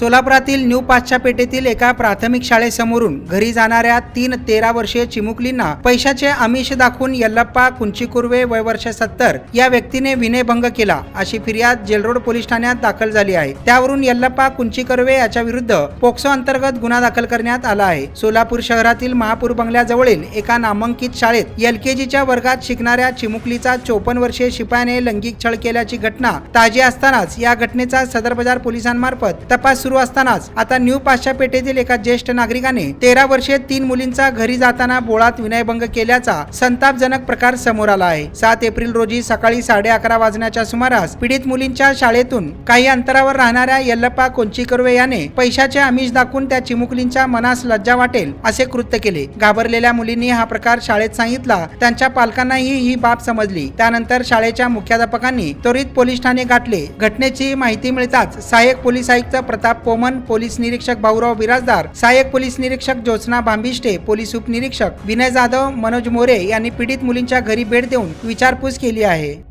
सोलापुरातील new पाचच्या पेठेतील एका प्राथमिक शाळेसमोरून घरी जाणाऱ्या तीन तेरा वर्षीय चिमुकलींना पैशाचे आमिष दाखवून यल्लप्पा कुंचीकुर्वे वय वर्ष सत्तर या व्यक्तीने विनयभंग केला अशी फिर्याद जेलरोड पोलीस ठाण्यात दाखल झाली आहे. त्यावरून यल्लप्पा कुंचीकर्वे याच्या विरुद्ध पोक्सो अंतर्गत गुन्हा दाखल करण्यात आला आहे. सोलापूर शहरातील महापूर बंगल्याजवळील एका नामांकित शाळेत एलकेजीच्या के जीच्या वर्गात शिकणाऱ्या चिमुकलीचा चोपन्न वर्षीय शिपायाने लैंगिक छळ केल्याची घटना ताजी असतानाच या घटनेचा सदर बाजार पोलिसांमार्फत तपास सुरू असतानाच आता न्यू पाचशा पेठेतील एका ज्येष्ठ नागरिकाने तेरा वर्षे तीन मुलींचा घरी जाताना बोळात विनयभंग केल्याचा संतापजनक प्रकार समोर आला आहे. सात एप्रिल रोजी सकाळी साडे अकरा वाजण्याच्या सुमारास पीडित मुलींच्या शाळेतून काही अंतरावर राहणाऱ्या यल्लप्पा कोंचीकर्वे याने पैशाचे आमिष दाखवून त्या चिमुकलींच्या मनास लज्जा वाटेल असे कृत्य केले. घाबरलेल्या मुलींनी हा प्रकार शाळेत सांगितला. त्यांच्या पालकांनाही ही बाब समजली. त्यानंतर शाळेच्या मुख्याध्यापकांनी त्वरित पोलीस ठाणे गाठले. घटनेची माहिती मिळताच सहाय्यक पोलीस आयुक्त प्रताप पोमन पोलीस निरीक्षक भाऊराव बिराजदार सहाय्यक पोलीस निरीक्षक ज्योत्ना भांबिष्टे पोलीस उपनिरीक्षक विनय जाधव मनोज मोरे यांनी पीडित मुलींच्या घरी भेट देऊन विचारपूस केली आहे.